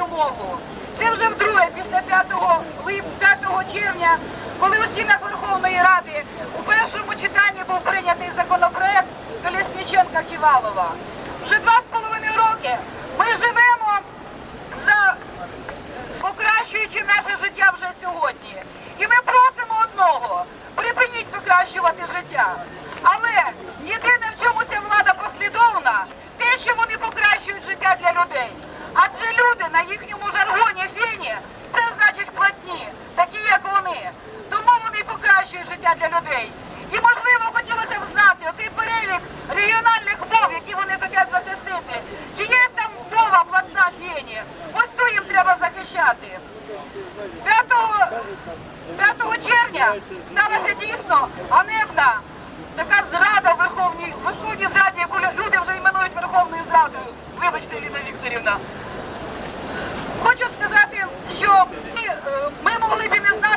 свою мову. Це вже вдруге після 5, 5 червня, коли у стінах Верховної Ради у першому читанні був прийнятий законопроект Колесніченка Ківалова. Вже два з половиною роки ми живемо за покращуючи наше життя вже сьогодні. І ми просимо одного припиніть покращувати життя. Але єдине, в чому ця влада послідовна, те, що вони покращують життя для людей. Адже на їхньому жаргоні фені це значить платні, такі як вони. Тому вони покращують життя для людей. І можливо хотілося б знати оцей перелік регіональних мов, які вони хочуть захистити. Чи є там мова платна фені? Ось ту їм треба захищати. 5, 5 червня сталася дійсно ганебна така зрада в Верховній, Верховній Зраді, яку люди вже іменують Верховною Зрадою. Вибачте, Ліна Вікторівна. Хочу сказати, що ми, е, ми могли б і не знати,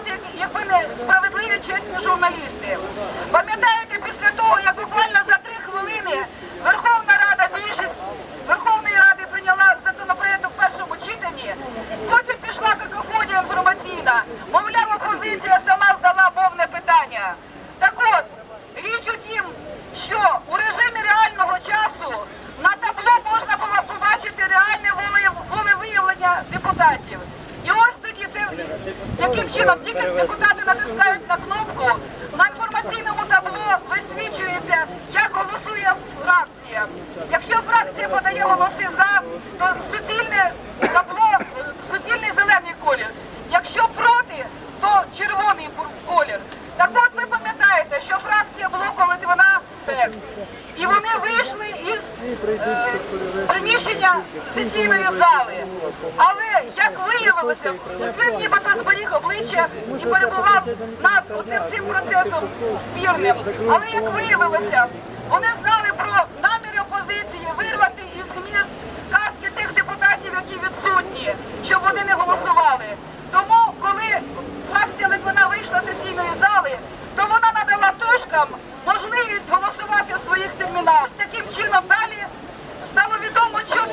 чином тільки депутати натискають на кнопку, на інформаційному табло висвічується, як голосує фракція. Якщо фракція подає голоси за, то суцільне табло, суцільний зелений колір. Якщо проти, то червоний колір. Так от ви пам'ятаєте, що фракція блоку Литвина ПЕК. І вони вийшли із е, сесійної зали. Але як виявилося, Литвин нібито зберіг обличчя і перебував над цим всім процесом спірним. Але як виявилося, вони знали про наміри опозиції вирвати із гнізд картки тих депутатів, які відсутні, щоб вони не голосували. Тому, коли фракція Литвина вийшла з сесійної зали, то вона надала тушкам можливість голосувати в своїх терміналах. Таким чином далі стало відомо, чому